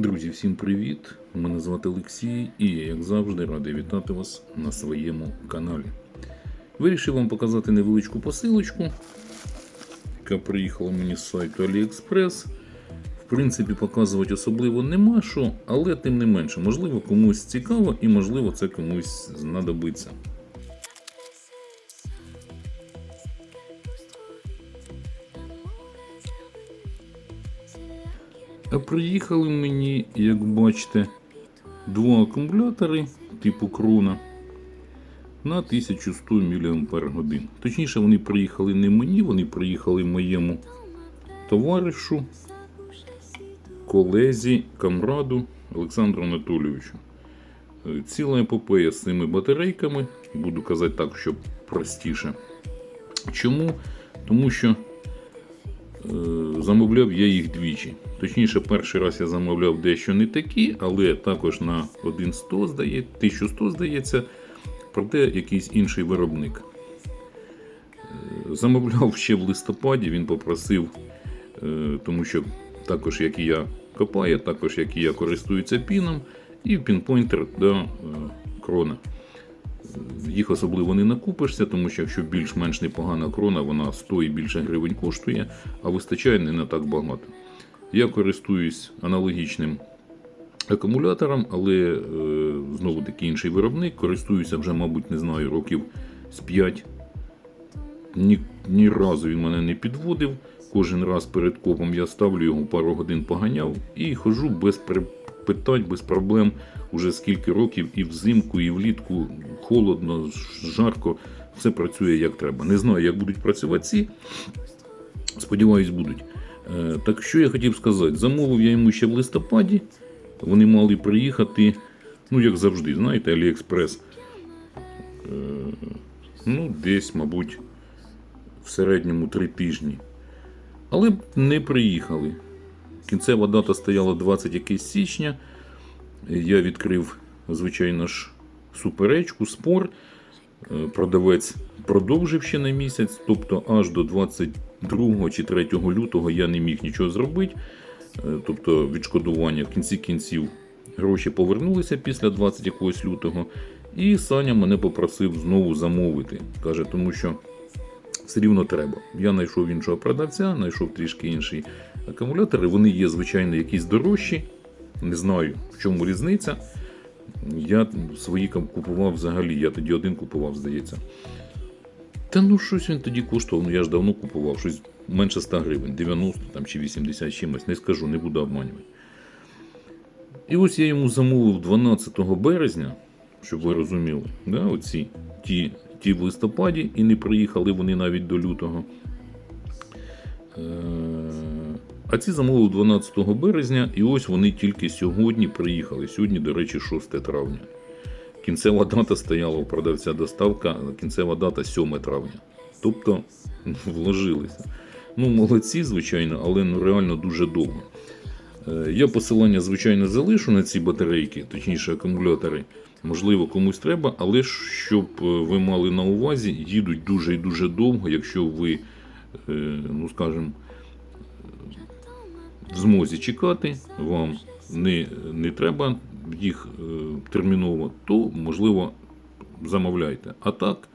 Друзі, всім привіт! Мене звати Олексій і я, як завжди, радий вітати вас на своєму каналі. Вирішив вам показати невеличку посилочку, яка приїхала мені з сайту AliExpress. В принципі, показувати особливо нема що, але тим не менше, можливо, комусь цікаво і можливо це комусь знадобиться. А приїхали мені, як бачите, два акумулятори типу крона на 1100 мАч. Точніше, вони приїхали не мені, вони приїхали моєму товаришу, колезі, камраду Олександру Анатолійовичу. Е, Ціла епопея з цими батарейками, буду казати так, щоб простіше. Чому? Тому що замовляв я їх двічі. Точніше, перший раз я замовляв дещо не такі, але також на 1100 здає, 1100 здається, проте якийсь інший виробник. Е, Замовляв ще в листопаді, він попросив, е, тому що також, як і я копає, також як і я користуюся піном, і пінпойнтер до е, крона. Їх особливо не накупишся, тому що якщо більш-менш непогана крона, вона 100 і більше гривень коштує, а вистачає не на так багато. Я користуюсь аналогічним акумулятором, але е, знову таки інший виробник. Користуюся вже, мабуть, не знаю, років з 5. Ні, ні разу він мене не підводив. Кожен раз перед копом я ставлю його пару годин поганяв і хожу без питань, без проблем уже скільки років і взимку, і влітку холодно, жарко, все працює як треба. Не знаю, як будуть працювати ці. Сподіваюсь, будуть. Е, Так що я хотів сказати, замовив я йому ще в листопаді. Вони мали приїхати, ну, як завжди, знаєте, Аліекспрес. Е, Ну, десь, мабуть, в середньому три тижні. Але не приїхали. Кінцева дата стояла 20 якийсь січня. Я відкрив, звичайно ж, суперечку, спор. Е, Продавець продовжив ще на місяць, тобто аж до 22 чи 3 лютого я не міг нічого зробити. Е, Тобто відшкодування в кінці кінців гроші повернулися після 20 якогось лютого. І Саня мене попросив знову замовити. Каже, тому що все рівно треба. Я знайшов іншого продавця, знайшов трішки інші акумулятори. Вони є, звичайно, якісь дорожчі. Не знаю, в чому різниця. Я свої купував взагалі, я тоді один купував, здається. Та ну щось він тоді коштував, ну я ж давно купував, щось менше 100 гривень, 90 там, чи 80 чимось, не скажу, не буду обманювати. І ось я йому замовив 12 березня, щоб ви розуміли, да, оці, ті, ті в листопаді, і не приїхали вони навіть до лютого. Е, А ці замовив 12 березня, і ось вони тільки сьогодні приїхали. Сьогодні, до речі, 6 травня. Кінцева дата стояла у продавця доставка, кінцева дата 7 травня. Тобто вложилися. Ну, молодці, звичайно, але ну, реально дуже довго. Е, Я посилання, звичайно, залишу на ці батарейки, точніше акумулятори. Можливо, комусь треба, але щоб е, ви мали на увазі, їдуть дуже і дуже довго, якщо ви, е, ну скажімо, в змозі чекати, вам не, не треба їх е, терміново, то можливо замовляйте. А так,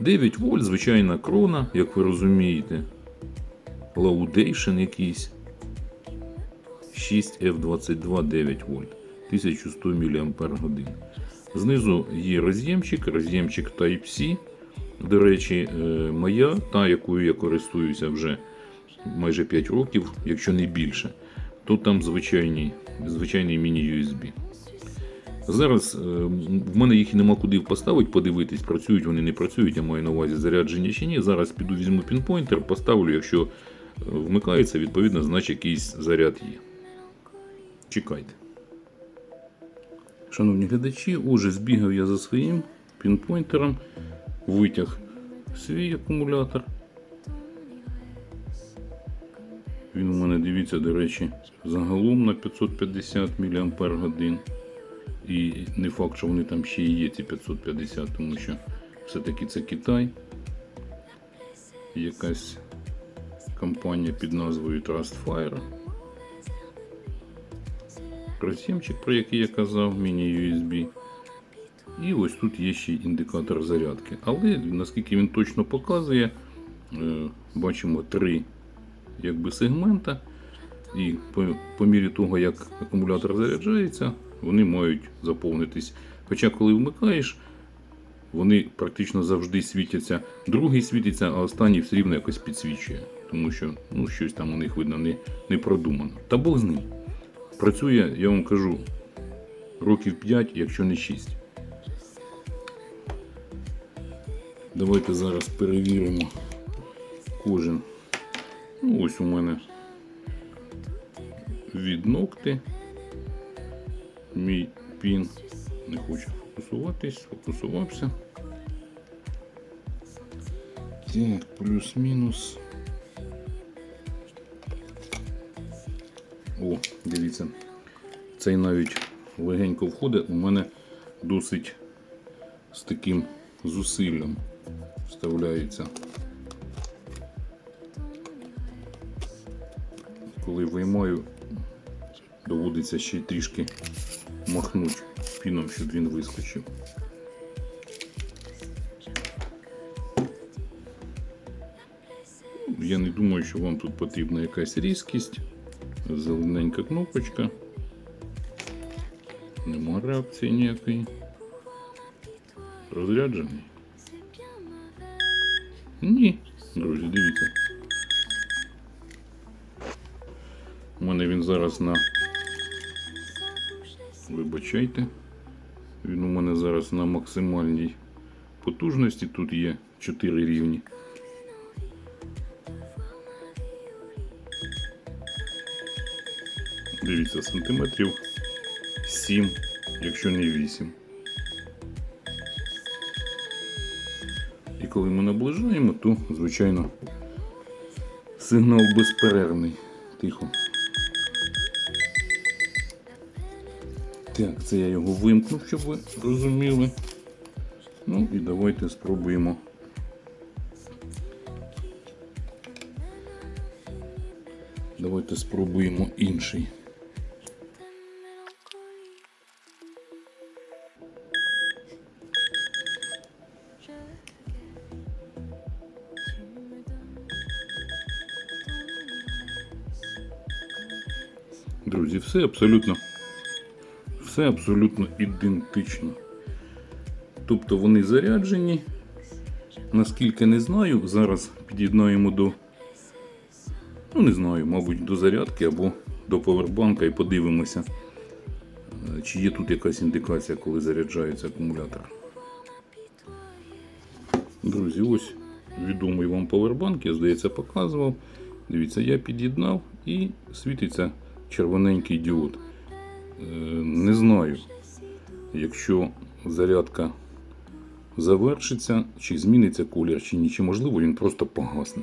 9 вольт, звичайна крона, як ви розумієте, Laudation якийсь. 6F22 9 вольт, 1100 мАч. Знизу є роз'ємчик, роз'ємчик Type-C. До речі, е, моя, та якою я користуюся вже майже 5 років, якщо не більше, то там звичайний, звичайний міні-USB. Зараз е, в мене їх нема куди поставити, подивитись, працюють вони, не працюють, я маю на увазі зарядження чи ні. Зараз піду візьму пінпойнтер, поставлю, якщо е, вмикається, відповідно, значить якийсь заряд є. Чекайте. Шановні глядачі, уже збігав я за своїм пінпойнтером, витяг свій акумулятор. Він у мене, дивіться, до речі, загалом на 550 мАч. І не факт, що вони там ще є, ці 550, тому що все-таки це Китай. Якась компанія під назвою Trustfire. Роз'ємчик, про який я казав, міні-USB. І ось тут є ще індикатор зарядки. Але наскільки він точно показує, е, бачимо три якби, сегмента. І по, по мірі того, як акумулятор заряджається, вони мають заповнитись. Хоча, коли вмикаєш, вони практично завжди світяться. Другий світиться, а останній все рівно якось підсвічує. Тому що ну, щось там у них видно не, не продумано. Та Бог з ним. Працює, я вам кажу, років 5, якщо не 6. Давайте зараз перевіримо кожен. Ну, ось у мене від ногти. Мій пін не хоче фокусуватись, фокусувався. Так, плюс-мінус. О, дивіться. Цей навіть легенько входить, у мене досить з таким зусиллям вставляється. Коли виймаю, доводиться ще й трішки махнути піном, щоб він вискочив. Я не думаю, що вам тут потрібна якась різкість. Зелененька кнопочка. Нема реакції ніякої. Розряджений? Ні, друзі, дивіться. У мене він зараз на. Вибачайте. Він у мене зараз на максимальній потужності. Тут є 4 рівні. Дивіться, сантиметрів 7, якщо не 8. І коли ми наближаємо, то, звичайно, сигнал безперервний. Тихо. Так, це я його вимкнув, щоб ви розуміли. Ну і давайте спробуємо. Давайте спробуємо інший. Друзі, все абсолютно, все абсолютно ідентично. Тобто вони заряджені. Наскільки не знаю, зараз під'єднаємо до, ну не знаю, мабуть, до зарядки або до повербанка і подивимося, е, чи є тут якась індикація, коли заряджається акумулятор. Друзі, ось відомий вам повербанк, я здається, показував. Дивіться, я під'єднав і світиться червоненький діод. Е, Не знаю, якщо зарядка завершиться, чи зміниться колір, чи ні, чи можливо він просто погасне.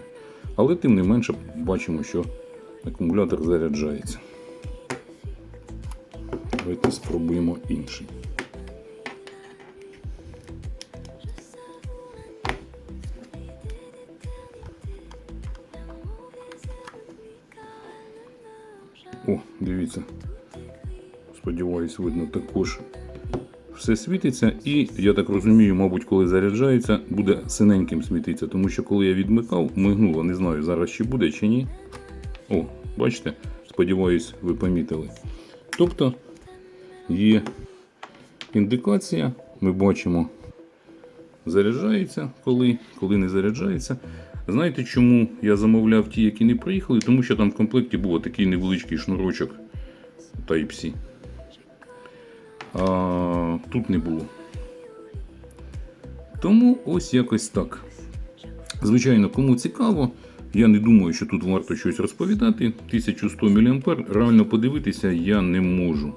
Але тим не менше бачимо, що акумулятор заряджається. Давайте спробуємо інший. Дивіться. Сподіваюсь, видно також все світиться. І я так розумію, мабуть, коли заряджається, буде синеньким світитися. Тому що коли я відмикав, мигнуло. Не знаю, зараз чи буде, чи ні. О, бачите? Сподіваюсь, ви помітили. Тобто є індикація, ми бачимо, заряджається, коли, коли не заряджається. Знаєте, чому я замовляв ті, які не приїхали? Тому що там в комплекті був такий невеличкий шнурочок Type-C. А тут не було. Тому ось якось так. Звичайно, кому цікаво, я не думаю, що тут варто щось розповідати. 1100 мА реально подивитися я не можу.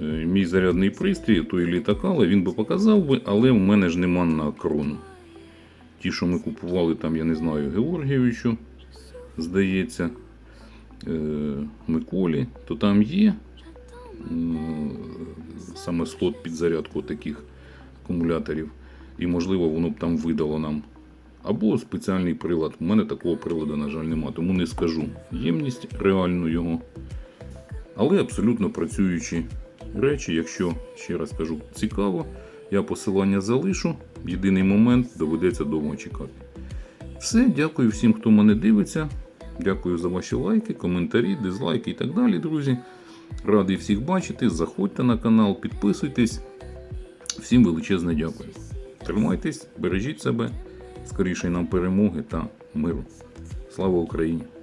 Е, Мій зарядний пристрій, той літакала, він би показав би, але в мене ж нема на крону. Ті, що ми купували там, я не знаю, Георгійовичу, здається, е, Миколі, то там є саме слот під зарядку таких акумуляторів. І можливо воно б там видало нам. Або спеціальний прилад. У мене такого приладу, на жаль, нема, тому не скажу. Ємність реальну його але абсолютно працюючі речі. Якщо ще раз кажу, цікаво, я посилання залишу. Єдиний момент доведеться довго чекати. Все, дякую всім, хто мене дивиться. Дякую за ваші лайки, коментарі, дизлайки і так далі, друзі. Радий всіх бачити. Заходьте на канал, підписуйтесь. Всім величезне дякую. Тримайтесь, бережіть себе, скоріше нам перемоги та миру. Слава Україні!